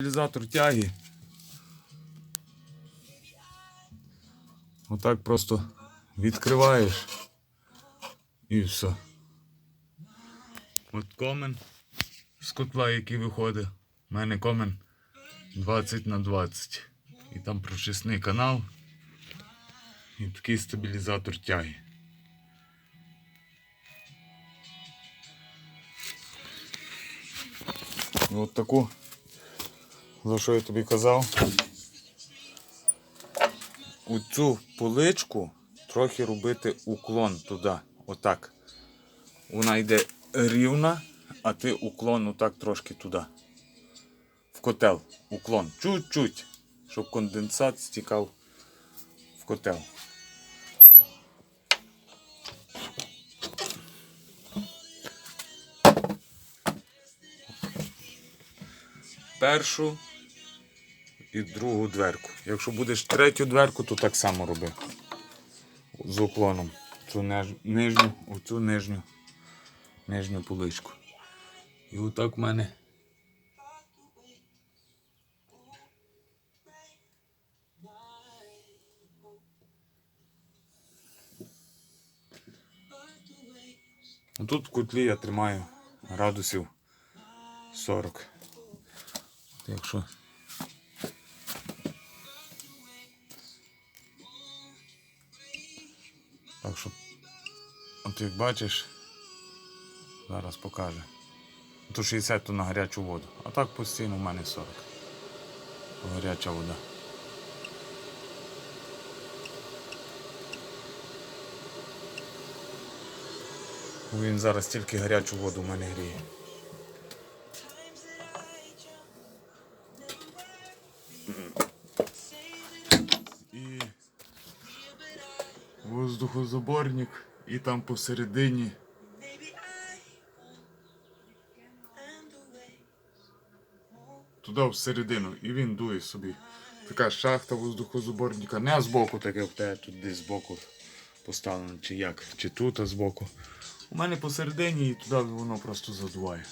Стабілізатор тяги. Отак просто відкриваєш і все. От комен з котла, який виходить. У мене комен 20 на 20. І там прочисний канал. І такий стабілізатор тяги. От таку, за що я тобі казав. У цю поличку трохи робити уклон туди. Отак. Вона йде рівна, а ти уклон отак трошки туди. В котел. Уклон. Чуть-чуть. Щоб конденсат стікав в котел. Першу і другу дверку. Якщо будеш третю дверку, то так само роби. З уклоном. Цю нижню, оцю нижню, нижню поличку. І отак в мене. Тут в котлі я тримаю градусів 40. Якщо Так що, от як бачиш, зараз покаже. То 60 то на гарячу воду. А так постійно в мене 40. Гаряча вода. Він зараз тільки гарячу воду в мене гріє. І воздухозаборник, і там посередині. Туди всередину, і він дує собі. Така шахта воздухозаборника. Не збоку, так як в тебе тут десь збоку поставлено, чи як, чи тут а збоку. У мене посередині і туди воно просто задуває.